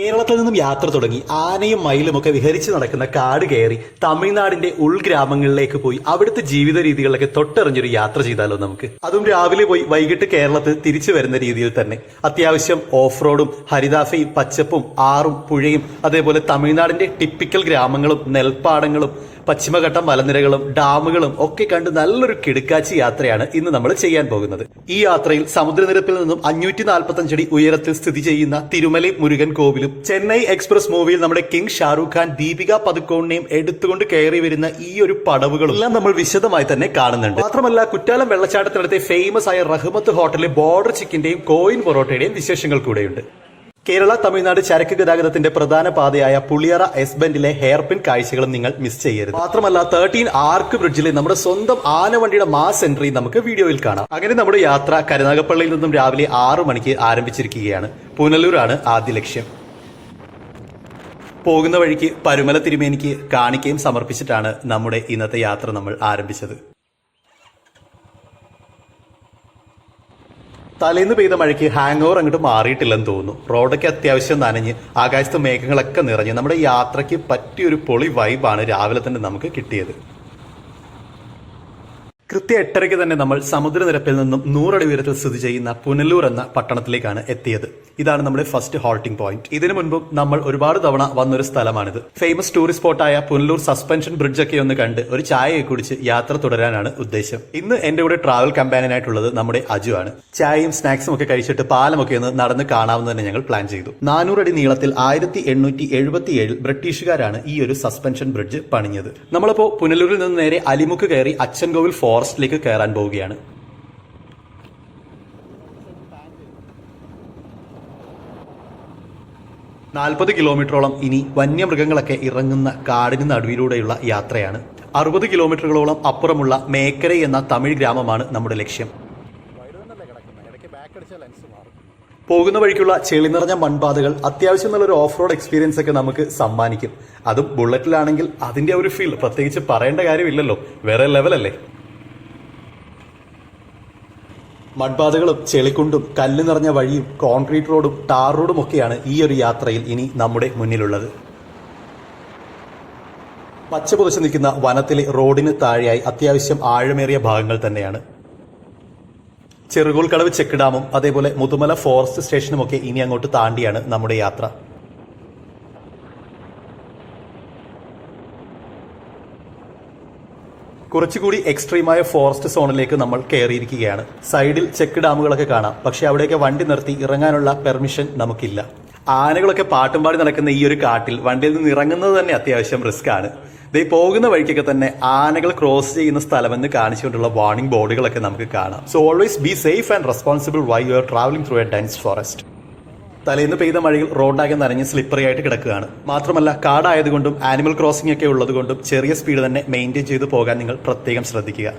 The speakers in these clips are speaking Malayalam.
കേരളത്തിൽ നിന്നും യാത്ര തുടങ്ങി ആനയും മയിലും ഒക്കെ വിഹരിച്ച് നടക്കുന്ന കാട് കയറി തമിഴ്നാടിന്റെ ഉൾഗ്രാമങ്ങളിലേക്ക് പോയി അവിടുത്തെ ജീവിത രീതികളിലൊക്കെ തൊട്ടറിഞ്ഞൊരു യാത്ര ചെയ്താലോ നമുക്ക്? അതും രാവിലെ പോയി വൈകിട്ട് കേരളത്തിൽ തിരിച്ചു വരുന്ന രീതിയിൽ തന്നെ. അത്യാവശ്യം ഓഫ് റോഡും ഹരിതാഫയും പച്ചപ്പും ആറും പുഴയും അതേപോലെ തമിഴ്നാടിന്റെ ടിപ്പിക്കൽ ഗ്രാമങ്ങളും നെൽപ്പാടങ്ങളും പശ്ചിമഘട്ട മലനിരകളും ഡാമുകളും ഒക്കെ കണ്ട് നല്ലൊരു കിടുക്കാച്ചി യാത്രയാണ് ഇന്ന് നമ്മൾ ചെയ്യാൻ പോകുന്നത്. ഈ യാത്രയിൽ സമുദ്രനിരപ്പിൽ നിന്നും അഞ്ഞൂറ്റി അടി ഉയരത്തിൽ സ്ഥിതി ചെയ്യുന്ന തിരുമല മുരുകൻ കോവിലും ചെന്നൈ എക്സ്പ്രസ് മൂവിയിൽ നമ്മുടെ കിങ് ഷാറൂഖ് ഖാൻ ദീപിക പതുക്കോണിനെയും എടുത്തുകൊണ്ട് കയറി വരുന്ന ഈ ഒരു പടവുകളും എല്ലാം നമ്മൾ വിശദമായി തന്നെ കാണുന്നുണ്ട്. മാത്രമല്ല കുറ്റാലം വെള്ളച്ചാട്ടത്തിനടുത്തെ ഫേമസ് ആയ റഹ്മത്ത് ഹോട്ടലിലെ ബോർഡർ ചിക്കന്റെയും കോയിൻ പൊറോട്ടയുടെയും വിശേഷങ്ങൾ കൂടെയുണ്ട്. കേരള തമിഴ്നാട് ചരക്ക് ഗതാഗതത്തിന്റെ പ്രധാന പാതയായ പുളിയറ എസ് ഹെയർപിൻ കാഴ്ചകളും നിങ്ങൾ മിസ് ചെയ്യരുത്. മാത്രമല്ല തേർട്ടീൻ ആർക്ക് ബ്രിഡ്ജിലെ നമ്മുടെ സ്വന്തം ആനവണ്ടിയുടെ മാസ് എൻട്രി നമുക്ക് വീഡിയോയിൽ കാണാം. അങ്ങനെ നമ്മുടെ യാത്ര കരുനാഗപ്പള്ളിയിൽ നിന്നും രാവിലെ ആറു മണിക്ക് ആരംഭിച്ചിരിക്കുകയാണ്. പുനലൂരാണ് ആദ്യ ലക്ഷ്യം. പോകുന്ന വഴിക്ക് പരുമല തിരുമേനിക്ക് കാണിക്കയും സമർപ്പിച്ചിട്ടാണ് നമ്മുടെ ഇന്നത്തെ യാത്ര നമ്മൾ ആരംഭിച്ചത്. തലേന്ന് പെയ്ത മഴയ്ക്ക് ഹാങ് ഓവർ അങ്ങോട്ട് മാറിയിട്ടില്ലെന്ന് തോന്നുന്നു. റോഡൊക്കെ അത്യാവശ്യം നനഞ്ഞ് ആകാശത്ത് മേഘങ്ങളൊക്കെ നിറഞ്ഞ്. നമ്മുടെ യാത്രയ്ക്ക് പറ്റിയൊരു പൊളി വൈബാണ് രാവിലെ തന്നെ നമുക്ക് കിട്ടിയത്. കൃത്യ എട്ടരയ്ക്ക് തന്നെ നമ്മൾ സമുദ്രനിരപ്പിൽ നിന്നും നൂറടി ഉയരത്തിൽ സ്ഥിതി ചെയ്യുന്ന പുനലൂർ എന്ന പട്ടണത്തിലേക്കാണ് എത്തിയത്. ഇതാണ് നമ്മുടെ ഫസ്റ്റ് ഹോൾട്ടിംഗ് പോയിന്റ് ഇതിനു മുൻപും നമ്മൾ ഒരുപാട് തവണ വന്നൊരു സ്ഥലമാണിത്. ഫേമസ് ടൂറിസ്റ്റ് സ്പോട്ടായ പുനലൂർ സസ്പെൻഷൻ ബ്രിഡ്ജ് ഒക്കെ ഒന്ന് കണ്ട് ഒരു ചായയെ കുടിച്ച് യാത്ര തുടരാനാണ് ഉദ്ദേശം. ഇന്ന് എന്റെ കൂടെ ട്രാവൽ കമ്പാനിയനായിട്ടുള്ളത് നമ്മുടെ അജു ആണ്. ചായയും സ്നാക്സും ഒക്കെ കഴിച്ചിട്ട് പാലമൊക്കെ ഒന്ന് നടന്ന് കാണാമെന്ന് തന്നെ ഞങ്ങൾ പ്ലാൻ ചെയ്തു. നാനൂറടി നീളത്തിൽ ആയിരത്തി എണ്ണൂറ്റി എഴുപത്തി ഏഴിൽ ബ്രിട്ടീഷുകാരാണ് ഈ ഒരു സസ്പെൻഷൻ ബ്രിഡ്ജ് പണിഞ്ഞത്. നമ്മളിപ്പോ പുനലൂരിൽ നിന്ന് നേരെ അലിമുക്ക് കയറി അച്ചൻകോവിൽ ഫോറസ്റ്റിലേക്ക് കയറാൻ പോവുകയാണ്. നാൽപ്പത് കിലോമീറ്ററോളം ഇനി വന്യമൃഗങ്ങളൊക്കെ ഇറങ്ങുന്ന കാടിന് നടുവിലൂടെയുള്ള യാത്രയാണ്. അറുപത് കിലോമീറ്ററുകളോളം അപ്പുറമുള്ള മേക്കര എന്ന തമിഴ് ഗ്രാമമാണ് നമ്മുടെ ലക്ഷ്യം. പോകുന്ന വഴിക്കുള്ള ചെളി നിറഞ്ഞ മൺപാതകൾ അത്യാവശ്യം നല്ലൊരു ഓഫ് റോഡ് എക്സ്പീരിയൻസ് ഒക്കെ നമുക്ക് സമ്മാനിക്കും. അതും ബുള്ളറ്റിലാണെങ്കിൽ അതിന്റെ ഒരു ഫീൽ. പ്രത്യേകിച്ച് പറയേണ്ട കാര്യമില്ലല്ലോ. വേറെ ലെവലല്ലേ? മൺപാതകളും ചെളിക്കുണ്ടും കല്ല് നിറഞ്ഞ വഴിയും കോൺക്രീറ്റ് റോഡും ടാർ റോഡും ഒക്കെയാണ് ഈ ഒരു യാത്രയിൽ ഇനി നമ്മുടെ മുന്നിലുള്ളത്. പച്ച പുതച്ച് നിൽക്കുന്ന വനത്തിലെ റോഡിന് താഴെയായി അത്യാവശ്യം ആഴമേറിയ ഭാഗങ്ങൾ തന്നെയാണ്. ചെറുകോൽക്കടവ് ചെക്ക് ഡാമും അതേപോലെ മുതുമല ഫോറസ്റ്റ് സ്റ്റേഷനും ഒക്കെ ഇനി അങ്ങോട്ട് താണ്ടിയാണ് നമ്മുടെ യാത്ര. കുറച്ചുകൂടി എക്സ്ട്രീമായ ഫോറസ്റ്റ് സോണിലേക്ക് നമ്മൾ കയറിയിരിക്കുകയാണ്. സൈഡിൽ ചെക്ക് ഡാമുകളൊക്കെ കാണാം. പക്ഷെ അവിടെയൊക്കെ വണ്ടി നിർത്തി ഇറങ്ങാനുള്ള പെർമിഷൻ നമുക്കില്ല. ആനകളൊക്കെ പാട്ടും പാടി നടക്കുന്ന ഈ ഒരു കാട്ടിൽ വണ്ടിയിൽ നിന്ന് ഇറങ്ങുന്നത് തന്നെ അത്യാവശ്യം റിസ്ക് ആണ്. ദേ പോകുന്ന വഴിക്കൊക്കെ തന്നെ ആനകൾ ക്രോസ് ചെയ്യുന്ന സ്ഥലമെന്ന് കാണിച്ചുകൊണ്ടുള്ള വാർണിംഗ് ബോർഡുകളൊക്കെ നമുക്ക് കാണാം. So always be safe and responsible while you are travelling through a dense forest തലേന്ന് പെയ്ത മഴയിൽ റോഡാകെ നനഞ്ഞ് സ്ലിപ്പറി ആയിട്ട് കിടക്കുകയാണ്. മാത്രമല്ല കാടായതുകൊണ്ടും ആനിമൽ ക്രോസിംഗ് ഒക്കെ ഉള്ളതുകൊണ്ടും ചെറിയ സ്പീഡ് തന്നെ മെയിന്റെയിൻ ചെയ്ത് പോകാൻ നിങ്ങൾ പ്രത്യേകം ശ്രദ്ധിക്കുക.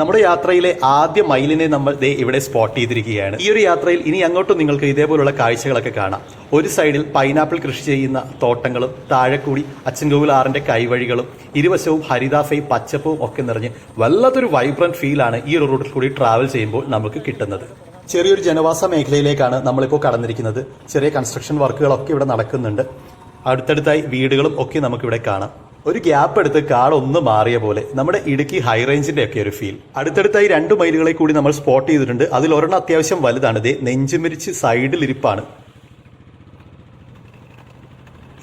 നമ്മുടെ യാത്രയിലെ ആദ്യ മൈലിനെ നമ്മൾ ദേ ഇവിടെ സ്പോട്ട് ചെയ്തിരിക്കുകയാണ്. ഈ ഒരു യാത്രയിൽ ഇനി അങ്ങോട്ടും നിങ്ങൾക്ക് ഇതേപോലുള്ള കാഴ്ചകളൊക്കെ കാണാം. ഒരു സൈഡിൽ പൈനാപ്പിൾ കൃഷി ചെയ്യുന്ന തോട്ടങ്ങളും താഴെ കൂടി ആറിന്റെ കൈവഴികളും ഇരുവശവും ഹരിതാഫയും പച്ചപ്പും ഒക്കെ നിറഞ്ഞ് വല്ലാത്തൊരു വൈബ്രന്റ് ഫീലാണ് ഈ ഒരു റൂട്ടിൽ കൂടി ട്രാവൽ ചെയ്യുമ്പോൾ നമുക്ക് കിട്ടുന്നത്. ചെറിയൊരു ജനവാസ മേഖലയിലേക്കാണ് നമ്മളിപ്പോൾ കടന്നിരിക്കുന്നത്. ചെറിയ കൺസ്ട്രക്ഷൻ വർക്കുകളൊക്കെ ഇവിടെ നടക്കുന്നുണ്ട്. അടുത്തടുത്തായി വീടുകളും ഒക്കെ നമുക്കിവിടെ കാണാം. ഒരു ഗ്യാപ്പ് എടുത്ത് കാടൊന്ന് മാറിയ പോലെ നമ്മുടെ ഇടുക്കി ഹൈ റേഞ്ചിന്റെ ഒക്കെ ഒരു ഫീൽ അടുത്തടുത്തായി രണ്ട് മൈലുകളെ കൂടി നമ്മൾ സ്പോട്ട് ചെയ്തിട്ടുണ്ട്. അതിൽ ഒരെണ്ണം അത്യാവശ്യം വലുതാണ്. ഇതേ നെഞ്ചുമിരിച്ച് സൈഡിലിരിപ്പാണ്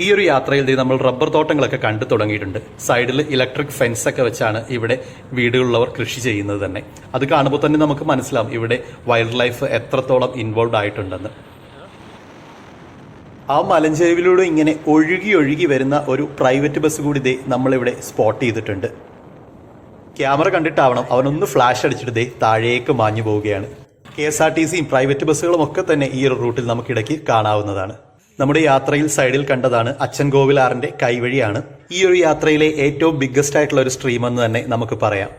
ഈ ഒരു യാത്രയിൽ നമ്മൾ റബ്ബർ തോട്ടങ്ങളൊക്കെ കണ്ടു തുടങ്ങിയിട്ടുണ്ട്. സൈഡിൽ ഇലക്ട്രിക് ഫെൻസ് ഒക്കെ വെച്ചാണ് ഇവിടെ വീടുകളിലുള്ളവർ കൃഷി ചെയ്യുന്നത് തന്നെ. അത് കാണുമ്പോൾ തന്നെ നമുക്ക് മനസ്സിലാവും ഇവിടെ വൈൽഡ് ലൈഫ് എത്രത്തോളം ഇൻവോൾവ് ആയിട്ടുണ്ടെന്ന്. ആ മലഞ്ചെരുവിലൂടെ ഇങ്ങനെ ഒഴുകി ഒഴുകി വരുന്ന ഒരു പ്രൈവറ്റ് ബസ് കൂടി ദേ നമ്മളിവിടെ സ്പോട്ട് ചെയ്തിട്ടുണ്ട്. ക്യാമറ കണ്ടിട്ടാവണം അവനൊന്ന് ഫ്ലാഷ് അടിച്ചിട്ട് ദേ താഴേക്ക് മാഞ്ഞു പോവുകയാണ്. കെ എസ് ആർ ടി സിയും പ്രൈവറ്റ് ബസ്സുകളും ഒക്കെ തന്നെ ഈ ഒരു റൂട്ടിൽ നമുക്കിടയ്ക്ക് കാണാവുന്നതാണ്. നമ്മുടെ യാത്രയിൽ സൈഡിൽ കണ്ടതാണ് അച്ഛൻ ഗോവിലാറിന്റെ കൈവഴിയാണ്. ഈ ഒരു യാത്രയിലെ ഏറ്റവും ബിഗ്ഗസ്റ്റ് ആയിട്ടുള്ള ഒരു സ്ട്രീം എന്ന് തന്നെ നമുക്ക് പറയാം.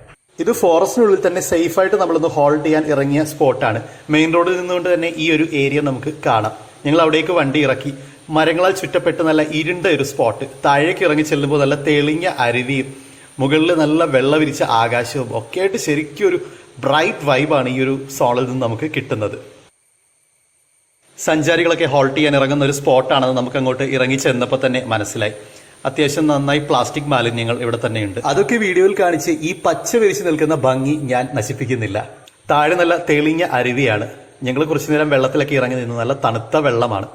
ഇത് ഫോറസ്റ്റിനുള്ളിൽ തന്നെ സേഫ് ആയിട്ട് നമ്മളൊന്ന് ഹോൾഡ് ചെയ്യാൻ ഇറങ്ങിയ സ്പോട്ടാണ് മെയിൻ റോഡിൽ നിന്നുകൊണ്ട് തന്നെ ഈ ഒരു ഏരിയ നമുക്ക് കാണാം. ഞങ്ങൾ അവിടേക്ക് വണ്ടി ഇറക്കി. മരങ്ങളാൽ ചുറ്റപ്പെട്ട് നല്ല ഇരുണ്ട ഒരു സ്പോട്ട് താഴേക്ക് ഇറങ്ങി ചെല്ലുമ്പോൾ നല്ല തെളിഞ്ഞ അരുവിയും മുകളിൽ നല്ല വെള്ള വിരിച്ച ആകാശവും ഒക്കെ ആയിട്ട് ശരിക്കും ഒരു ബ്രൈറ്റ് വൈബാണ് ഈ ഒരു സോണിൽ നിന്ന് നമുക്ക് കിട്ടുന്നത്. സഞ്ചാരികളൊക്കെ ഹോൾട്ട് ചെയ്യാൻ ഇറങ്ങുന്ന ഒരു സ്പോട്ടാണെന്ന് നമുക്ക് അങ്ങോട്ട് ഇറങ്ങി ചെന്നപ്പോൾ തന്നെ മനസ്സിലായി. അത്യാവശ്യം നന്നായി പ്ലാസ്റ്റിക് മാലിന്യങ്ങൾ ഇവിടെ തന്നെയുണ്ട്. അതൊക്കെ വീഡിയോയിൽ കാണിച്ച് ഈ പച്ച വിരിച്ച് നിൽക്കുന്ന ഭംഗി ഞാൻ നശിപ്പിക്കുന്നില്ല. താഴെ നല്ല തെളിഞ്ഞ അരുവിയാണ്. ഞങ്ങൾ കുറച്ചു നേരം വെള്ളത്തിലൊക്കെ ഇറങ്ങി നിന്ന് നല്ല തണുത്ത വെള്ളമാണ്.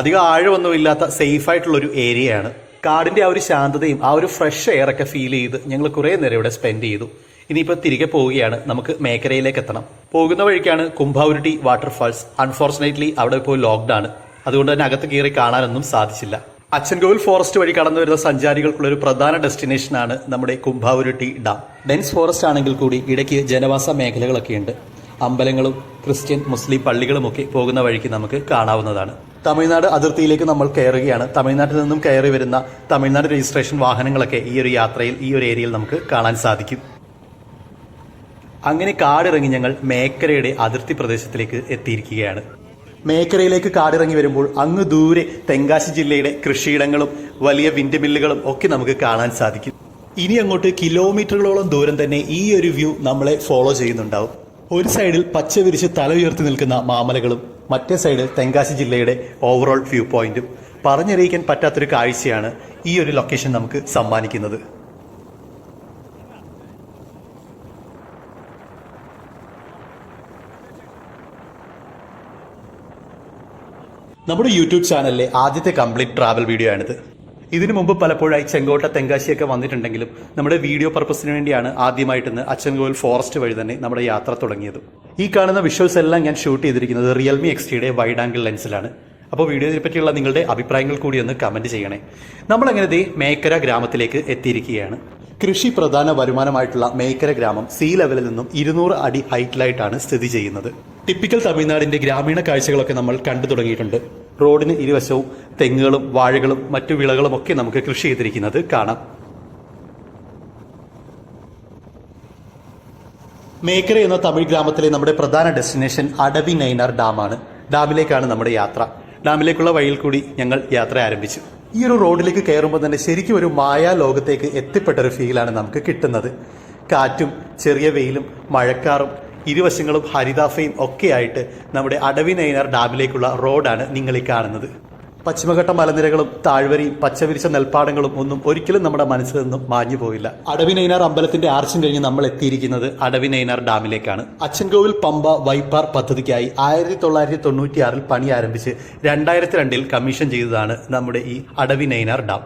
അധികം ആഴമൊന്നുമില്ലാത്ത സേഫ് ആയിട്ടുള്ള ഒരു ഏരിയയാണ്. കാടിന്റെ ആ ഒരു ശാന്തതയും ആ ഒരു ഫ്രഷ് എയർ ഒക്കെ ഫീൽ ചെയ്ത് ഞങ്ങൾ കുറേ നേരം ഇവിടെ സ്പെൻഡ് ചെയ്തു. ഇനിയിപ്പോൾ തിരികെ പോവുകയാണ്. നമുക്ക് മേഖലയിലേക്ക് എത്തണം. പോകുന്ന വഴിക്കാണ് കുംഭാവുരുട്ടി വാട്ടർഫാൾസ്. അൺഫോർച്ചുനേറ്റ്ലി അവിടെ ഇപ്പോൾ ലോക്ക്ഡ് ആണ്. അതുകൊണ്ട് തന്നെ അകത്ത് കയറി കാണാനൊന്നും സാധിച്ചില്ല. അച്ചൻകോവിൽ ഫോറസ്റ്റ് വഴി കടന്നു വരുന്ന സഞ്ചാരികൾക്കുള്ള ഒരു പ്രധാന ഡെസ്റ്റിനേഷനാണ് നമ്മുടെ കുംഭാവുരുട്ടി ഡാം ഡെൻസ് ഫോറസ്റ്റ് ആണെങ്കിൽ കൂടി ഇടയ്ക്ക് ജനവാസ മേഖലകളൊക്കെ ഉണ്ട്. അമ്പലങ്ങളും ക്രിസ്ത്യൻ മുസ്ലിം പള്ളികളുമൊക്കെ പോകുന്ന വഴിക്ക് നമുക്ക് കാണാവുന്നതാണ്. തമിഴ്നാട് അതിർത്തിയിലേക്ക് നമ്മൾ കയറുകയാണ്. തമിഴ്നാട്ടിൽ നിന്നും കയറി വരുന്ന തമിഴ്നാട് രജിസ്ട്രേഷൻ വാഹനങ്ങളൊക്കെ ഈ ഒരു യാത്രയിൽ ഈ ഒരു ഏരിയയിൽ നമുക്ക് കാണാൻ സാധിക്കും. അങ്ങനെ കാടിറങ്ങി ഞങ്ങൾ മേക്കരയുടെ അതിർത്തി പ്രദേശത്തിലേക്ക് എത്തിയിരിക്കുകയാണ്. മേക്കരയിലേക്ക് കാടിറങ്ങി വരുമ്പോൾ അങ്ങ് ദൂരെ തെങ്കാശി ജില്ലയുടെ കൃഷിയിടങ്ങളും വലിയ വിൻഡ് മില്ലുകളും ഒക്കെ നമുക്ക് കാണാൻ സാധിക്കും. ഇനി അങ്ങോട്ട് കിലോമീറ്ററുകളോളം ദൂരം തന്നെ ഈ ഒരു വ്യൂ നമ്മളെ ഫോളോ ചെയ്യുന്നുണ്ടാവും. ഒരു സൈഡിൽ പച്ച വിരിച്ച് തല ഉയർത്തി നിൽക്കുന്ന മാമലകളും മറ്റേ സൈഡ് തെങ്കാശി ജില്ലയുടെ ഓവറോൾ വ്യൂ പോയിന്റും പറഞ്ഞറിയിക്കാൻ പറ്റാത്തൊരു കാഴ്ചയാണ് ഈ ഒരു ലൊക്കേഷൻ നമുക്ക് സമ്മാനിക്കുന്നത്. നമ്മുടെ യൂട്യൂബ് ചാനലിലെ ആദ്യത്തെ കംപ്ലീറ്റ് ട്രാവൽ വീഡിയോ ആണിത്. ഇതിനു മുമ്പ് പലപ്പോഴായി ചെങ്കോട്ട തെങ്കാശിയൊക്കെ വന്നിട്ടുണ്ടെങ്കിലും നമ്മുടെ വീഡിയോ പർപ്പസിന് വേണ്ടിയാണ് ആദ്യമായിട്ടിന്ന് അച്ചൻകോവിൽ ഫോറസ്റ്റ് വഴി തന്നെ നമ്മുടെ യാത്ര തുടങ്ങിയത്. ഈ കാണുന്ന വിഷ്വൽസ് എല്ലാം ഞാൻ ഷൂട്ട് ചെയ്തിരിക്കുന്നത് റിയൽമി എക്സ്റ്റിയുടെ വൈഡ് ആംഗിൾ ലെൻസിലാണ് അപ്പോൾ വീഡിയോയെ പറ്റിയുള്ള നിങ്ങളുടെ അഭിപ്രായങ്ങൾ കൂടി ഒന്ന് കമന്റ് ചെയ്യണേ. നമ്മൾ അങ്ങനെ ദേ മേക്കര ഗ്രാമത്തിലേക്ക് എത്തിയിരിക്കുകയാണ്. കൃഷി പ്രധാന വരുമാനമായിട്ടുള്ള മേക്കര ഗ്രാമം സീ ലെവലിൽ നിന്നും ഇരുന്നൂറ് അടി ഹൈറ്റിലായിട്ടാണ് സ്ഥിതി ചെയ്യുന്നത്. ടിപ്പിക്കൽ തമിഴ്നാടിന്റെ ഗ്രാമീണ കാഴ്ചകളൊക്കെ നമ്മൾ കണ്ടു തുടങ്ങിയിട്ടുണ്ട്. റോഡിന് ഇരുവശവും തെങ്ങുകളും വാഴകളും മറ്റു വിളകളും ഒക്കെ നമുക്ക് കൃഷി ചെയ്തിരിക്കുന്നത് കാണാം. മേക്കര എന്ന തമിഴ് ഗ്രാമത്തിലെ നമ്മുടെ പ്രധാന ഡെസ്റ്റിനേഷൻ അടവി നൈനാർ ഡാമാണ്. ഡാമിലേക്കാണ് നമ്മുടെ യാത്ര. ഡാമിലേക്കുള്ള വഴിയിൽ കൂടി ഞങ്ങൾ യാത്ര ആരംഭിച്ചു. ഈ ഒരു റോഡിലേക്ക് കയറുമ്പോൾ തന്നെ ശരിക്കും ഒരു മായാ ലോകത്തേക്ക് എത്തിപ്പെട്ട ഒരു ഫീലാണ് നമുക്ക് കിട്ടുന്നത്. കാറ്റും ചെറിയ വെയിലും മഴക്കാറും ഇരുവശങ്ങളും ഹരിതാഫയും ഒക്കെയായിട്ട് നമ്മുടെ അടവിനൈനാർ ഡാമിലേക്കുള്ള റോഡാണ് നിങ്ങൾ ഈ കാണുന്നത്. പശ്ചിമഘട്ട മലനിരകളും താഴ്വരി പച്ചവിരിച്ച നെൽപ്പാടങ്ങളും ഒന്നും ഒരിക്കലും നമ്മുടെ മനസ്സിൽ നിന്നും മാഞ്ഞു പോയില്ല അടവിനൈനാർ അമ്പലത്തിന്റെ ആർച്ചും കഴിഞ്ഞ് നമ്മൾ എത്തിയിരിക്കുന്നത് അടവിനൈനാർ ഡാമിലേക്കാണ്. അച്ചൻകോവിൽ പമ്പ വൈപ്പാർ പദ്ധതിക്കായി ആയിരത്തി തൊള്ളായിരത്തി തൊണ്ണൂറ്റിയാറിൽ പണി ആരംഭിച്ച് രണ്ടായിരത്തി രണ്ടിൽ കമ്മീഷൻ ചെയ്തതാണ് നമ്മുടെ ഈ അടവിനൈനാർ ഡാം.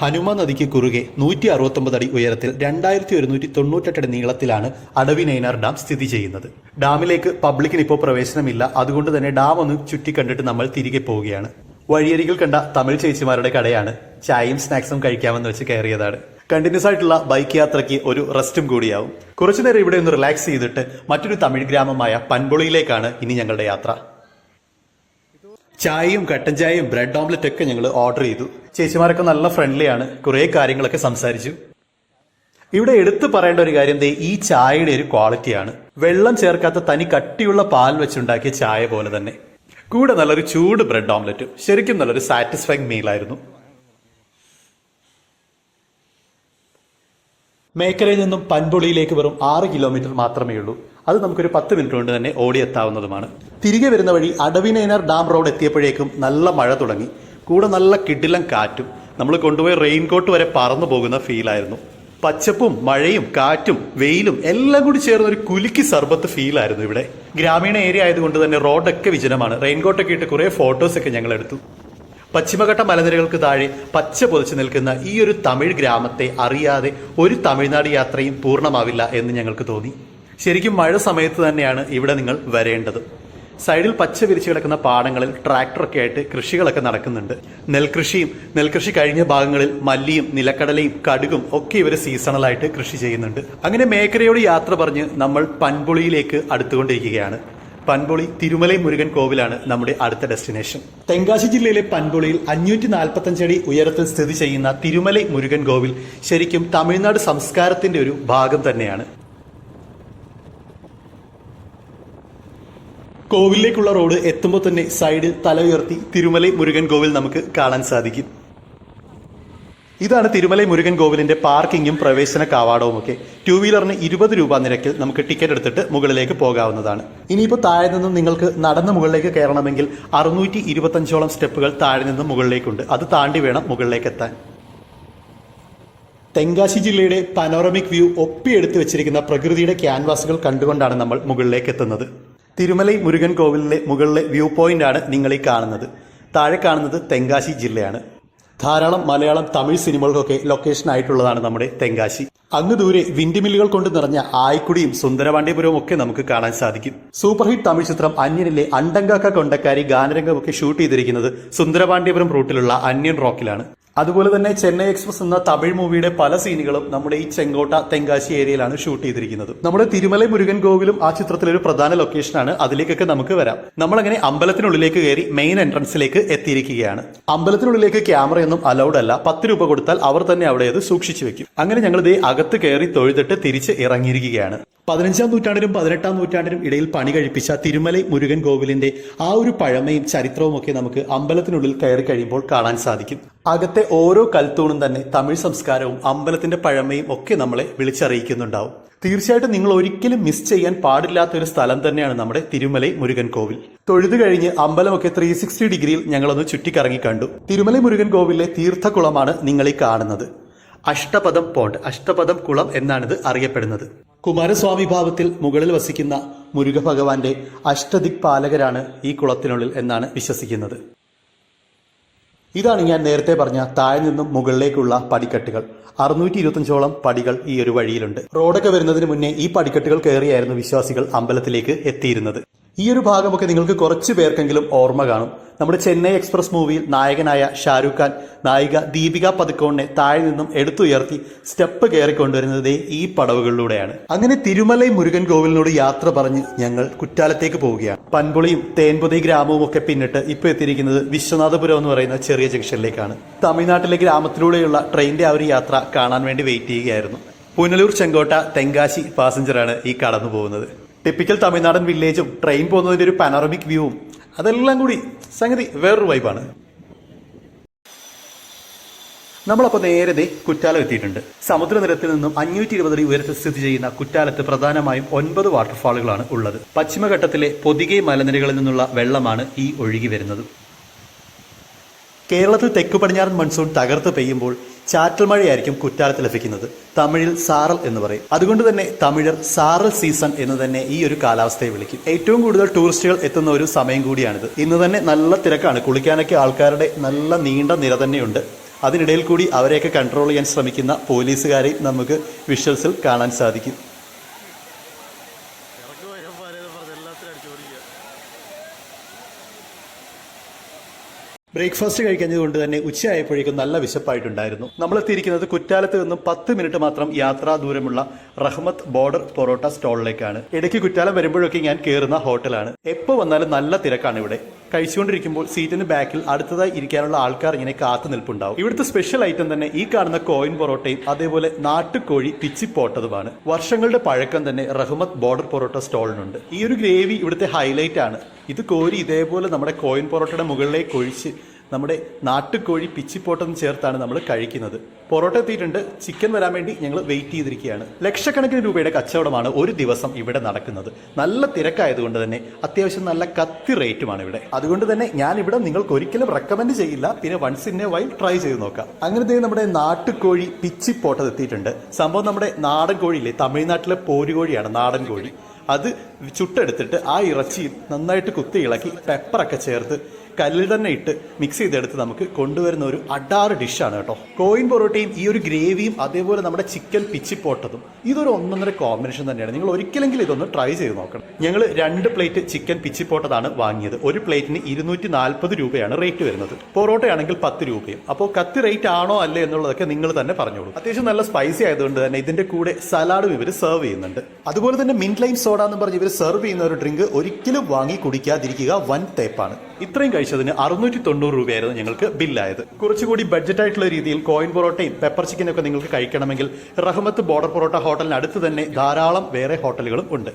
ഹനുമ നദിക്ക് കുറുകെ നൂറ്റി അറുപത്തൊമ്പത് അടി ഉയരത്തിൽ രണ്ടായിരത്തി ഒരുന്നൂറ്റി തൊണ്ണൂറ്റെട്ട് അടി നീളത്തിലാണ് അടവി നൈനാർ ഡാം സ്ഥിതി ചെയ്യുന്നത്. ഡാമിലേക്ക് പബ്ലിക്കിന് ഇപ്പോൾ പ്രവേശനമില്ല. അതുകൊണ്ട് തന്നെ ഡാം ഒന്ന് ചുറ്റിക്കണ്ടിട്ട് നമ്മൾ തിരികെ പോവുകയാണ്. വഴിയരികിൽ കണ്ട തമിഴ് ചേച്ചിമാരുടെ കടയാണ് ചായയും സ്നാക്സും കഴിക്കാമെന്ന് വെച്ച് കയറിയതാണ്. കണ്ടിന്യൂസ് ആയിട്ടുള്ള ബൈക്ക് യാത്രയ്ക്ക് ഒരു റെസ്റ്റും കൂടിയാവും. കുറച്ചു നേരം ഇവിടെ ഒന്ന് റിലാക്സ് ചെയ്തിട്ട് മറ്റൊരു തമിഴ് ഗ്രാമമായ പൻപൊളിയിലേക്കാണ് ഇനി ഞങ്ങളുടെ യാത്ര. ചായയും കട്ടൻ ചായയും ബ്രെഡ് ഓംലെറ്റ് ഒക്കെ ഞങ്ങൾ ഓർഡർ ചെയ്തു. ചേച്ചിമാരൊക്കെ നല്ല ഫ്രണ്ട്ലിയാണ് കുറേ കാര്യങ്ങളൊക്കെ സംസാരിച്ചു. ഇവിടെ എടുത്തു പറയേണ്ട ഒരു കാര്യം ഈ ചായയുടെ ഒരു ക്വാളിറ്റിയാണ് വെള്ളം ചേർക്കാത്ത തനി കട്ടിയുള്ള പാൽ വെച്ചുണ്ടാക്കിയ ചായ പോലെ തന്നെ. കൂടെ നല്ലൊരു ചൂട് ബ്രെഡ് ഓംലെറ്റ് ശരിക്കും നല്ലൊരു സാറ്റിസ്ഫൈങ് മീലായിരുന്നു മേഖലയിൽ നിന്നും പൻപൊളിയിലേക്ക് വെറും ആറ് കിലോമീറ്റർ മാത്രമേ ഉള്ളൂ. അത് നമുക്കൊരു പത്ത് മിനിറ്റ് കൊണ്ട് തന്നെ ഓടിയെത്താവുന്നതുമാണ്. തിരികെ വരുന്ന വഴി അടവിനേനർ ഡാം റോഡ് എത്തിയപ്പോഴേക്കും നല്ല മഴ തുടങ്ങി. കൂടെ നല്ല കിടിലം കാറ്റും. നമ്മൾ കൊണ്ടുപോയ റെയിൻകോട്ട് വരെ പറന്നു പോകുന്ന ഫീലായിരുന്നു പച്ചപ്പും മഴയും കാറ്റും വെയിലും എല്ലാം കൂടി ചേർന്ന ഒരു കുലുക്കി സർബത്ത് ഫീൽ ആയിരുന്നു ഇവിടെ. ഗ്രാമീണ ഏരിയ ആയതുകൊണ്ട് തന്നെ റോഡൊക്കെ വിജനമാണ്. റെയിൻകോട്ടൊക്കെ ഇട്ട് കുറേ ഫോട്ടോസൊക്കെ ഞങ്ങൾ എടുത്തു പശ്ചിമഘട്ട മലനിരകൾക്ക് താഴെ പച്ച പൊതിച്ചു നിൽക്കുന്ന ഈ ഒരു തമിഴ് ഗ്രാമത്തെ അറിയാതെ ഒരു തമിഴ്നാട് യാത്രയും പൂർണമാവില്ല എന്ന് ഞങ്ങൾക്ക് തോന്നി. ശരിക്കും മഴ സമയത്ത് തന്നെയാണ് ഇവിടെ നിങ്ങൾ വരേണ്ടത്. സൈഡിൽ പച്ച വിരിച്ചു കിടക്കുന്ന പാടങ്ങളിൽ ട്രാക്ടറൊക്കെ ആയിട്ട് കൃഷികളൊക്കെ നടക്കുന്നുണ്ട്. നെൽകൃഷിയും നെൽകൃഷി കഴിഞ്ഞ ഭാഗങ്ങളിൽ മല്ലിയും നിലക്കടലയും കടുകും ഒക്കെ ഇവർ സീസണലായിട്ട് കൃഷി ചെയ്യുന്നുണ്ട്. അങ്ങനെ മേഖലയോട് യാത്ര പറഞ്ഞ് നമ്മൾ പൻപുളിയിലേക്ക് അടുത്തുകൊണ്ടിരിക്കുകയാണ്. പൻപൊളി തിരുമലൈ മുരുകൻ കോവിലാണ് നമ്മുടെ അടുത്ത ഡെസ്റ്റിനേഷൻ തെങ്കാശി ജില്ലയിലെ പൻപൊളിയിൽ അഞ്ഞൂറ്റി നാൽപ്പത്തഞ്ചടി ഉയരത്തിൽ സ്ഥിതി ചെയ്യുന്ന തിരുമലൈ മുരുകൻ കോവിൽ ശരിക്കും തമിഴ്നാട് സംസ്കാരത്തിന്റെ ഒരു ഭാഗം തന്നെയാണ്. കോവിലേക്കുള്ള റോഡ് എത്തുമ്പോൾ തന്നെ സൈഡിൽ തല ഉയർത്തി തിരുമലൈ മുരുകൻ കോവിൽ നമുക്ക് കാണാൻ സാധിക്കും. ഇതാണ് തിരുമലൈ മുരുകൻ കോവിലിന്റെ പാർക്കിങ്ങും പ്രവേശന കവാടവും ഒക്കെ ടൂ വീലറിന് ഇരുപത് രൂപ നിരക്കിൽ നമുക്ക് ടിക്കറ്റ് എടുത്തിട്ട് മുകളിലേക്ക് പോകാവുന്നതാണ്. ഇനിയിപ്പോൾ താഴെ നിന്നും നിങ്ങൾക്ക് നടന്ന് മുകളിലേക്ക് കയറണമെങ്കിൽ അറുന്നൂറ്റി ഇരുപത്തഞ്ചോളം സ്റ്റെപ്പുകൾ താഴെ നിന്നും മുകളിലേക്കുണ്ട്. അത് താണ്ടി വേണം മുകളിലേക്ക് എത്താൻ. തെങ്കാശി ജില്ലയുടെ പനോറമിക് വ്യൂ ഒപ്പിയെടുത്ത് വെച്ചിരിക്കുന്ന പ്രകൃതിയുടെ ക്യാൻവാസുകൾ കണ്ടുകൊണ്ടാണ് നമ്മൾ മുകളിലേക്ക് എത്തുന്നത്. തിരുമലൈ മുരുകൻ കോവിലിലെ മുകളിലെ വ്യൂ പോയിന്റ് ആണ് നിങ്ങൾ ഈ കാണുന്നത്. താഴെ കാണുന്നത് തെങ്കാശി ജില്ലയാണ്. ധാരാളം മലയാളം തമിഴ് സിനിമകൾക്കൊക്കെ ലൊക്കേഷൻ ആയിട്ടുള്ളതാണ് നമ്മുടെ തെങ്കാശി. അങ്ങ് ദൂരെ വിൻഡിമില്ലുകൾ കൊണ്ട് നിറഞ്ഞ ആയിക്കുടിയും സുന്ദരവാണ്ടിപുരവും ഒക്കെ നമുക്ക് കാണാൻ സാധിക്കും. സൂപ്പർ ഹിറ്റ് തമിഴ് ചിത്രം അന്യനിലെ അണ്ടങ്കാക്ക കൊണ്ടക്കാരി ഗാനരംഗമൊക്കെ ഷൂട്ട് ചെയ്തിരിക്കുന്നത് സുന്ദരവാണ്ടിപുരം റൂട്ടിലുള്ള അന്യൻ റോക്കിലാണ് അതുപോലെ തന്നെ ചെന്നൈ എക്സ്പ്രസ് എന്ന തമിഴ് മൂവിയുടെ പല സീനുകളും നമ്മുടെ ഈ ചെങ്കോട്ട തെങ്കാശി ഏരിയയിലാണ് ഷൂട്ട് ചെയ്തിരിക്കുന്നത്. നമ്മുടെ തിരുമല മുരുകൻ കോവിലും ആ ചിത്രത്തിലെ ഒരു പ്രധാന ലൊക്കേഷനാണ് അതിലേക്കൊക്കെ നമുക്ക് വരാം. നമ്മൾ അങ്ങനെ അമ്പലത്തിനുള്ളിലേക്ക് കയറി മെയിൻ എൻട്രൻസിലേക്ക് എത്തിയിരിക്കുകയാണ്. അമ്പലത്തിനുള്ളിലേക്ക് ക്യാമറയൊന്നും അലൗഡ് അല്ല. പത്ത് രൂപ കൊടുത്താൽ അവർ തന്നെ അവിടെ അത് സൂക്ഷിച്ചു വെക്കും. അങ്ങനെ ഞങ്ങൾ ഇതേ അകത്ത് കയറി തൊഴുതിട്ട് തിരിച്ച് ഇറങ്ങിയിരിക്കുകയാണ്. പതിനഞ്ചാം നൂറ്റാണ്ടിനും പതിനെട്ടാം നൂറ്റാണ്ടിനും ഇടയിൽ പണി കഴിപ്പിച്ച തിരുമല മുരുകൻ കോവിലിന്റെ ആ ഒരു പഴമയും ചരിത്രവും ഒക്കെ നമുക്ക് അമ്പലത്തിനുള്ളിൽ കയറി കഴിയുമ്പോൾ കാണാൻ സാധിക്കും. അകത്തെ ഓരോ കൽത്തൂണും തന്നെ തമിഴ് സംസ്കാരവും അമ്പലത്തിന്റെ പഴമയും ഒക്കെ നമ്മളെ വിളിച്ചറിയിക്കുന്നുണ്ടാവും. തീർച്ചയായിട്ടും നിങ്ങൾ ഒരിക്കലും മിസ് ചെയ്യാൻ പാടില്ലാത്ത ഒരു സ്ഥലം തന്നെയാണ് നമ്മുടെ തിരുമലൈ മുരുകൻ കോവിൽ. തൊഴുതു കഴിഞ്ഞ് അമ്പലമൊക്കെ ത്രീ സിക്സ്റ്റി ഡിഗ്രിയിൽ ഞങ്ങളൊന്ന് ചുറ്റിക്കറങ്ങി കണ്ടു. തിരുമലൈ മുരുകൻ കോവിലെ തീർത്ഥകുളമാണ് നിങ്ങൾ ഈ കാണുന്നത്. അഷ്ടപദം പോണ്ട് അഷ്ടപദം കുളം എന്നാണിത് അറിയപ്പെടുന്നത്. കുമാരസ്വാമി ഭാവത്തിൽ മുകളിൽ വസിക്കുന്ന മുരുക ഭഗവാന്റെ അഷ്ടദിക് പാലകരാണ് ഈ കുളത്തിനുള്ളിൽ എന്നാണ് വിശ്വസിക്കുന്നത്. ഇതാണ് ഞാൻ നേരത്തെ പറഞ്ഞ താഴെ നിന്നും മുകളിലേക്കുള്ള പടിക്കെട്ടുകൾ. അറുന്നൂറ്റി ഇരുപത്തഞ്ചോളം പടികൾ ഈ ഒരു വഴിയിലുണ്ട്. റോഡൊക്കെ വരുന്നതിന് മുന്നേ ഈ പടിക്കെട്ടുകൾ കയറിയായിരുന്നു വിശ്വാസികൾ അമ്പലത്തിലേക്ക് എത്തിയിരുന്നത്. ഈ ഒരു ഭാഗമൊക്കെ നിങ്ങൾക്ക് കുറച്ച് പേർക്കെങ്കിലും ഓർമ്മ കാണും. നമ്മുടെ ചെന്നൈ എക്സ്പ്രസ് മൂവിയിൽ നായകനായ ഷാരൂഖ് ഖാൻ നായിക ദീപിക പതുക്കോണിനെ താഴെ നിന്നും എടുത്തുയർത്തി സ്റ്റെപ്പ് കയറിക്കൊണ്ടുവരുന്നത് ഈ പടവുകളിലൂടെയാണ്. അങ്ങനെ തിരുമലൈ മുരുകൻ കോവിലിനോട് യാത്ര പറഞ്ഞ് ഞങ്ങൾ കുറ്റാലത്തേക്ക് പോവുകയാണ്. പൻപുളിയും തേൻപുതി ഗ്രാമവും ഒക്കെ പിന്നിട്ട് ഇപ്പൊ എത്തിയിരിക്കുന്നത് വിശ്വനാഥപുരം എന്ന് പറയുന്ന ചെറിയ ജംഗ്ഷനിലേക്കാണ്. തമിഴ്നാട്ടിലെ ഗ്രാമത്തിലൂടെയുള്ള ട്രെയിനിന്റെ ആ ഒരു യാത്ര കാണാൻ വേണ്ടി വെയിറ്റ് ചെയ്യുകയായിരുന്നു. പുനലൂർ ചെങ്കോട്ട തെങ്കാശി പാസഞ്ചറാണ് ഈ കടന്നു പോകുന്നത് ടിപ്പിക്കൽ തമിഴ്നാടൻ വില്ലേജും ട്രെയിൻ പോകുന്നതിന്റെ ഒരു പനോറമിക് വ്യൂവും അതെല്ലാം കൂടി സംഗതി വേറൊരു വൈബാണ് നമ്മളപ്പോൾ നേരെ കുറ്റാലം എത്തിയിട്ടുണ്ട്. സമുദ്രനിരത്തിൽ നിന്നും അഞ്ഞൂറ്റി ഇരുപത് അടി ഉയരത്തിൽ സ്ഥിതി ചെയ്യുന്ന കുറ്റാലത്ത് പ്രധാനമായും ഒൻപത് വാട്ടർഫാളുകളാണ് ഉള്ളത്. പശ്ചിമഘട്ടത്തിലെ പൊതികെ മലനിരകളിൽ നിന്നുള്ള വെള്ളമാണ് ഈ ഒഴുകി വരുന്നത്. കേരളത്തിൽ തെക്കു പടിഞ്ഞാറൻ മൺസൂൺ തകർത്ത് പെയ്യുമ്പോൾ ചാറ്റൽ മഴയായിരിക്കും കുറ്റാലത്ത് ലഭിക്കുന്നത്. തമിഴിൽ സാറൽ എന്ന് പറയും. അതുകൊണ്ട് തന്നെ തമിഴർ സാറൽ സീസൺ എന്ന് തന്നെ ഈ ഒരു കാലാവസ്ഥയെ വിളിക്കും. ഏറ്റവും കൂടുതൽ ടൂറിസ്റ്റുകൾ എത്തുന്ന ഒരു സമയം കൂടിയാണിത്. ഇന്ന് തന്നെ നല്ല തിരക്കാണ്. കുളിക്കാനൊക്കെ ആൾക്കാരുടെ നല്ല നീണ്ട നിര തന്നെയുണ്ട്. അതിനിടയിൽ കൂടി അവരെയൊക്കെ കൺട്രോൾ ചെയ്യാൻ ശ്രമിക്കുന്ന പോലീസുകാരെയും നമുക്ക് വിഷ്വൽസിൽ കാണാൻ സാധിക്കും. ബ്രേക്ക്ഫാസ്റ്റ് കഴിക്കുന്നത് കൊണ്ട് തന്നെ ഉച്ചയായപ്പോഴേക്കും നല്ല വിശപ്പായിട്ടുണ്ടായിരുന്നു. നമ്മൾ എത്തിയിരിക്കുന്നത് കുറ്റാലത്ത് നിന്നും പത്ത് മിനിറ്റ് മാത്രം യാത്രാ ദൂരമുള്ള റഹ്മത്ത് ബോർഡർ പൊറോട്ട സ്റ്റോളിലേക്കാണ്. ഇടയ്ക്ക് കുറ്റാലം വരുമ്പോഴൊക്കെ ഞാൻ കയറുന്ന ഹോട്ടലാണ്. എപ്പോൾ വന്നാലും നല്ല തിരക്കാണ് ഇവിടെ. കഴിച്ചുകൊണ്ടിരിക്കുമ്പോൾ സീറ്റിന് ബാക്കിൽ അടുത്തതായി ഇരിക്കാനുള്ള ആൾക്കാർ ഇങ്ങനെ കാത്തു നിൽപ്പുണ്ടാവും. ഇവിടുത്തെ സ്പെഷ്യൽ ഐറ്റം തന്നെ ഈ കാണുന്ന കോയിൻ പൊറോട്ടയും അതേപോലെ നാട്ടുകോഴി പിച്ചിപ്പോട്ടതുമാണ് വർഷങ്ങളുടെ പഴക്കം തന്നെ റഹ്മത്ത് ബോർഡർ പൊറോട്ട സ്റ്റോളിനുണ്ട്. ഈ ഒരു ഗ്രേവി ഇവിടുത്തെ ഹൈലൈറ്റ് ആണ്. ഇത് കോരി ഇതേപോലെ നമ്മുടെ കോയിൻ പൊറോട്ടയുടെ മുകളിലേക്ക് ഒഴിച്ച് നമ്മുടെ നാട്ടുകോഴി പിച്ചിപ്പോട്ടെന്ന് ചേർത്താണ് നമ്മൾ കഴിക്കുന്നത്. പൊറോട്ട എത്തിയിട്ടുണ്ട്. ചിക്കൻ വരാൻ വേണ്ടി ഞങ്ങൾ വെയിറ്റ് ചെയ്തിരിക്കുകയാണ്. ലക്ഷക്കണക്കിന് രൂപയുടെ കച്ചവടമാണ് ഒരു ദിവസം ഇവിടെ നടക്കുന്നത്. നല്ല തിരക്കായതുകൊണ്ട് തന്നെ അത്യാവശ്യം നല്ല കത്തി റേറ്റുമാണ് ഇവിടെ. അതുകൊണ്ട് തന്നെ ഞാൻ ഇവിടെ നിങ്ങൾക്ക് ഒരിക്കലും റെക്കമെൻഡ് ചെയ്യില്ല. പിന്നെ once in a while try ചെയ്ത് നോക്കാം. അങ്ങനത്തെ നമ്മുടെ നാട്ടുകോഴി പിച്ചിപ്പോട്ടത് എത്തിയിട്ടുണ്ട്. സംഭവം നമ്മുടെ നാടൻ കോഴിയില്ലേ? തമിഴ്നാട്ടിലെ പോരുകോഴിയാണ് നാടൻ കോഴി. അത് ചുട്ടെടുത്തിട്ട് ആ ഇറച്ചി നന്നായിട്ട് കുത്തി ഇളക്കി പെപ്പറൊക്കെ ചേർത്ത് കല്ലിൽ തന്നെ ഇട്ട് മിക്സ് ചെയ്തെടുത്ത് നമുക്ക് കൊണ്ടുവരുന്ന ഒരു അഡാറ് ഡിഷാണ് കേട്ടോ. കോയിൻ പൊറോട്ടയും ഈ ഒരു ഗ്രേവിയും അതേപോലെ നമ്മുടെ ചിക്കൻ പിച്ചിപ്പോട്ടതും ഇതൊരു ഒന്നൊന്നര കോമ്പിനേഷൻ തന്നെയാണ്. നിങ്ങൾ ഒരിക്കലെങ്കിലും ഇതൊന്ന് ട്രൈ ചെയ്ത് നോക്കണം. ഞങ്ങൾ രണ്ട് പ്ലേറ്റ് ചിക്കൻ പിച്ചിപ്പോട്ടതാണ് വാങ്ങിയത്. ഒരു പ്ലേറ്റിന് ഇരുന്നൂറ്റി നാൽപ്പത് രൂപയാണ് റേറ്റ് വരുന്നത്. പൊറോട്ടയാണെങ്കിൽ പത്ത് രൂപയും. അപ്പോൾ കത്തി റേറ്റ് ആണോ അല്ലേ എന്നുള്ളതൊക്കെ നിങ്ങൾ തന്നെ പറഞ്ഞോളൂ. അത്യാവശ്യം നല്ല സ്പൈസി ആയതുകൊണ്ട് തന്നെ ഇതിന്റെ കൂടെ സലാഡും ഇവർ സെർവ് ചെയ്യുന്നുണ്ട്. അതുപോലെ തന്നെ മിന്റ് ലൈം സോഡ എന്ന് പറഞ്ഞ് ഇവർ സെർവ് ചെയ്യുന്ന ഒരു ഡ്രിങ്ക് ഒരിക്കലും വാങ്ങി കുടിക്കാതിരിക്കുക വൻ തേപ്പാണ് ഇത്രയും കഴിച്ചതിന് അറുന്നൂറ്റി തൊണ്ണൂറ് രൂപയായിരുന്നു ഞങ്ങൾക്ക് ബില്ലായത്. കുറച്ചുകൂടി ബഡ്ജറ്റ് ആയിട്ടുള്ള രീതിയിൽ കോയിൻ പൊറോട്ടയും പെപ്പർ ചിക്കനും ഒക്കെ നിങ്ങൾക്ക് കഴിക്കണമെങ്കിൽ റഹ്മത്ത് ബോർഡർ പൊറോട്ട ഹോട്ടലിന് അടുത്ത് തന്നെ ധാരാളം വേറെ ഹോട്ടലുകളും ഉണ്ട്.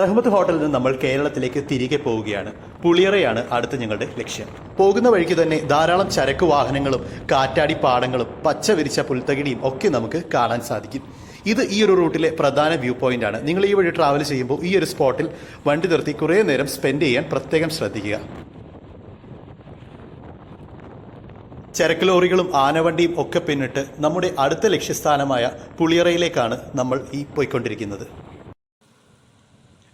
റഹ്മത്ത് ഹോട്ടലിൽ നിന്ന് നമ്മൾ കേരളത്തിലേക്ക് തിരികെ പോവുകയാണ്. പുളിയറയാണ് അടുത്ത ഞങ്ങളുടെ ലക്ഷ്യം. പോകുന്ന വഴിക്ക് തന്നെ ധാരാളം ചരക്ക് വാഹനങ്ങളും കാറ്റാടി പാടങ്ങളും പച്ച വിരിച്ച പുൽത്തകിടിയും ഒക്കെ നമുക്ക് കാണാൻ സാധിക്കും. ഇത് ഈ ഒരു റൂട്ടിലെ പ്രധാന വ്യൂ പോയിന്റ് ആണ്. നിങ്ങൾ ഈ വഴി ട്രാവൽ ചെയ്യുമ്പോൾ ഈ ഒരു സ്പോട്ടിൽ വണ്ടി നിർത്തി കുറേ നേരം സ്പെൻഡ് ചെയ്യാൻ പ്രത്യേകം ശ്രദ്ധിക്കുക. ചരക്ക് ലോറികളും ആനവണ്ടിയും ഒക്കെ പിന്നിട്ട് നമ്മുടെ അടുത്ത ലക്ഷ്യസ്ഥാനമായ പുളിയറയിലേക്കാണ് നമ്മൾ ഈ പോയിക്കൊണ്ടിരിക്കുന്നത്.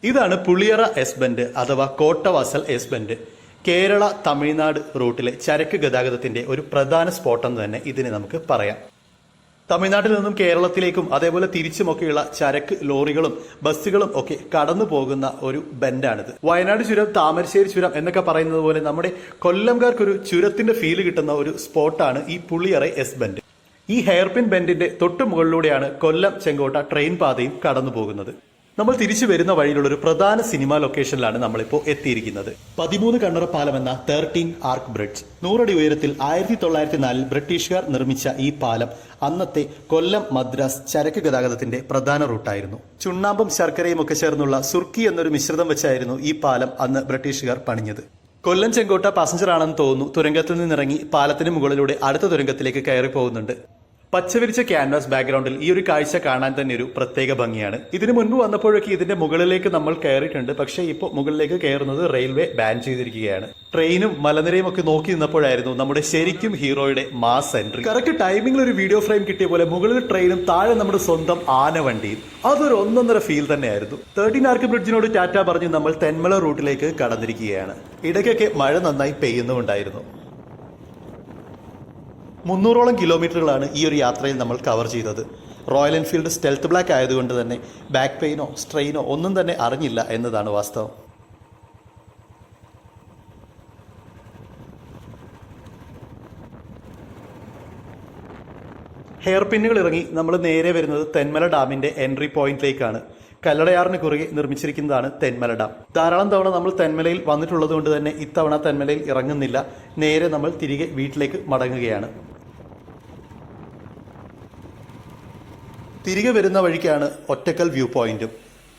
ഇതാണ് പുളിയറ എസ് ബെൻഡ് അഥവാ കോട്ടവാസൽ എസ് ബെൻഡ് കേരള തമിഴ്നാട് റൂട്ടിലെ ചരക്ക് ഗതാഗതത്തിന്റെ ഒരു പ്രധാന സ്പോട്ടെന്ന് തന്നെ ഇതിനെ നമുക്ക് പറയാം. തമിഴ്നാട്ടിൽ നിന്നും കേരളത്തിലേക്കും അതേപോലെ തിരിച്ചുമൊക്കെയുള്ള ചരക്ക് ലോറികളും ബസ്സുകളും ഒക്കെ കടന്നു പോകുന്ന ഒരു ബെൻഡാണിത്. വയനാട് ചുരം താമരശ്ശേരി ചുരം എന്നൊക്കെ പറയുന്നത് പോലെ നമ്മുടെ കൊല്ലംകാർക്ക് ഒരു ചുരത്തിന്റെ ഫീൽ കിട്ടുന്ന ഒരു സ്പോട്ടാണ് ഈ പുള്ളിയറ എസ് ബെൻഡ്. ഈ ഹെയർപിൻ ബെൻഡിന്റെ തൊട്ടു മുകളിലൂടെയാണ് കൊല്ലം ചെങ്കോട്ട ട്രെയിൻ പാതയും കടന്നു പോകുന്നത് നമ്മൾ തിരിച്ചു വരുന്ന വഴിയിലുള്ള ഒരു പ്രധാന സിനിമാ ലൊക്കേഷനിലാണ് നമ്മളിപ്പോൾ എത്തിയിരിക്കുന്നത്. പതിമൂന്ന് കണ്ണറ പാലം എന്ന തേർട്ടീൻ ആർക്ക് ബ്രിഡ്ജ് നൂറടി ഉയരത്തിൽ ആയിരത്തി തൊള്ളായിരത്തി നാലിൽ ബ്രിട്ടീഷുകാർ നിർമ്മിച്ച ഈ പാലം അന്നത്തെ കൊല്ലം മദ്രാസ് ചരക്ക് ഗതാഗതത്തിന്റെ പ്രധാന റൂട്ടായിരുന്നു. ചുണ്ണാമ്പും ശർക്കരയും ഒക്കെ ചേർന്നുള്ള സുർക്കി എന്നൊരു മിശ്രിതം വെച്ചായിരുന്നു ഈ പാലം അന്ന് ബ്രിട്ടീഷുകാർ പണിഞ്ഞത്. കൊല്ലം ചെങ്കോട്ട പാസഞ്ചർ ആണെന്ന് തോന്നുന്നു. തുരങ്കത്തിൽ നിന്നിറങ്ങി പാലത്തിന് മുകളിലൂടെ അടുത്ത തുരങ്കത്തിലേക്ക് കയറി പോകുന്നുണ്ട് പച്ചവിരിച്ച ക്യാൻവാസ് ബാക്ക്ഗ്രൗണ്ടിൽ ഈ ഒരു കാഴ്ച കാണാൻ തന്നെ ഒരു പ്രത്യേക ഭംഗിയാണ്. ഇതിനു മുൻപ് വന്നപ്പോഴൊക്കെ ഇതിന്റെ മുകളിലേക്ക് നമ്മൾ കയറിയിട്ടുണ്ട്. പക്ഷേ ഇപ്പോൾ മുകളിലേക്ക് കയറുന്നത് റെയിൽവേ ബാൻ ചെയ്തിരിക്കുകയാണ്. ട്രെയിനും മലനിരയും ഒക്കെ നോക്കി നിന്നപ്പോഴായിരുന്നു നമ്മുടെ ശരിക്കും ഹീറോയുടെ മാസ് എൻട്രി കറക്റ്റ് ടൈമിംഗിൽ ഒരു വീഡിയോ ഫ്രെയിം കിട്ടിയ പോലെ മുകളിൽ ട്രെയിനും താഴെ നമ്മുടെ സ്വന്തം ആന വണ്ടിയും അതൊരു ഒന്നൊന്നര ഫീൽ തന്നെയായിരുന്നു. തേർട്ടീൻ ആർക്ക് ബ്രിഡ്ജിനോട് ടാറ്റ പറഞ്ഞ് നമ്മൾ തെന്മല റൂട്ടിലേക്ക് കടന്നിരിക്കുകയാണ്. ഇടയ്ക്കൊക്കെ മഴ നന്നായി പെയ്യുന്നുണ്ടായിരുന്നു മുന്നൂറോളം കിലോമീറ്ററുകളാണ് ഈ ഒരു യാത്രയിൽ നമ്മൾ കവർ ചെയ്തത്. റോയൽ എൻഫീൽഡ് സ്റ്റെൽത്ത് ബ്ലാക്ക് ആയതുകൊണ്ട് തന്നെ ബാക്ക് പെയിനോ സ്ട്രെയിനോ ഒന്നും തന്നെ അറിഞ്ഞില്ല എന്നതാണ് വാസ്തവം. ഹെയർ പിന്നുകൾ ഇറങ്ങി നമ്മൾ നേരെ വരുന്നത് തെന്മല ഡാമിന്റെ എൻട്രി പോയിന്റിലേക്കാണ് കല്ലടയാറിന് കുറുകെ നിർമ്മിച്ചിരിക്കുന്നതാണ് തെന്മല ഡാം. ധാരാളം തവണ നമ്മൾ തെന്മലയിൽ വന്നിട്ടുള്ളത് കൊണ്ട് തന്നെ ഇത്തവണ തെന്മലയിൽ ഇറങ്ങുന്നില്ല. നേരെ നമ്മൾ തിരികെ വീട്ടിലേക്ക് മടങ്ങുകയാണ്. തിരികെ വരുന്ന വഴിക്കാണ് ഒറ്റക്കൽ വ്യൂ പോയിന്റും.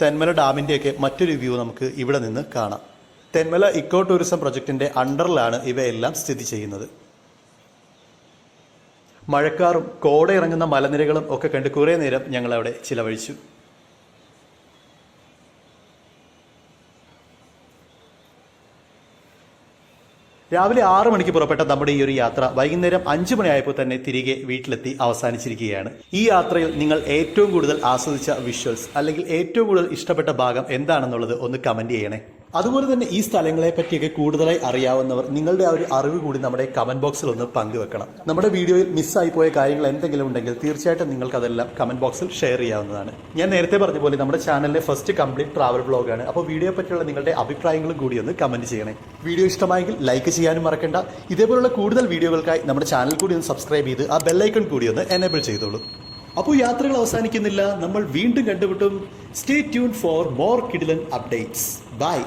തെന്മല ഡാമിന്റെയൊക്കെ മറ്റൊരു വ്യൂ നമുക്ക് ഇവിടെ നിന്ന് കാണാം. തെന്മല ഇക്കോ ടൂറിസം പ്രൊജക്ടിന്റെ അണ്ടറിലാണ് ഇവയെല്ലാം സ്ഥിതി ചെയ്യുന്നത്. മഴക്കാറും കോട ഇറങ്ങുന്ന മലനിരകളും ഒക്കെ കണ്ട് കുറേ നേരം ഞങ്ങൾ അവിടെ ചിലവഴിച്ചു. രാവിലെ ആറ് മണിക്ക് പുറപ്പെട്ട നമ്മുടെ ഈ ഒരു യാത്ര വൈകുന്നേരം അഞ്ചു മണിയായപ്പോൾ തന്നെ തിരികെ വീട്ടിലെത്തി അവസാനിച്ചിരിക്കുകയാണ്. ഈ യാത്രയിൽ നിങ്ങൾ ഏറ്റവും കൂടുതൽ ആസ്വദിച്ച വിഷ്വൽസ് അല്ലെങ്കിൽ ഏറ്റവും കൂടുതൽ ഇഷ്ടപ്പെട്ട ഭാഗം എന്താണെന്നുള്ളത് ഒന്ന് കമന്റ് ചെയ്യണേ. അതുപോലെ തന്നെ ഈ സ്ഥലങ്ങളെ പറ്റിയൊക്കെ കൂടുതലായി അറിയാവുന്നവർ നിങ്ങളുടെ ആ ഒരു അറിവ് കൂടി നമ്മുടെ കമന്റ് ബോക്സിൽ ഒന്ന് പങ്കുവെക്കണം. നമ്മുടെ വീഡിയോയിൽ മിസ്സായി പോയ കാര്യങ്ങൾ എന്തെങ്കിലും ഉണ്ടെങ്കിൽ തീർച്ചയായിട്ടും നിങ്ങൾക്ക് അതെല്ലാം കമന്റ് ബോക്സിൽ ഷെയർ ചെയ്യാവുന്നതാണ്. ഞാൻ നേരത്തെ പറഞ്ഞ പോലെ നമ്മുടെ ചാനലിലെ ഫസ്റ്റ് കംപ്ലീറ്റ് ട്രാവൽ ബ്ലോഗാണ് അപ്പോൾ വീഡിയോ പറ്റിയുള്ള നിങ്ങളുടെ അഭിപ്രായങ്ങളും കൂടി ഒന്ന് കമന്റ് ചെയ്യണേ. വീഡിയോ ഇഷ്ടമായെങ്കിൽ ലൈക്ക് ചെയ്യാനും മറക്കണ്ട. ഇതേപോലുള്ള കൂടുതൽ വീഡിയോകൾക്കായി നമ്മുടെ ചാനൽ കൂടി ഒന്ന് സബ്സ്ക്രൈബ് ചെയ്ത് ആ ബെല്ലൈക്കൺ കൂടി ഒന്ന് എനേബിൾ ചെയ്തോളൂ. അപ്പോൾ യാത്രകൾ അവസാനിക്കുന്നില്ല. നമ്മൾ വീണ്ടും കണ്ടുമുട്ടും. സ്റ്റേ ട്യൂൺ ഫോർ മോർ കിഡിലൻ അപ്ഡേറ്റ്സ് ബൈ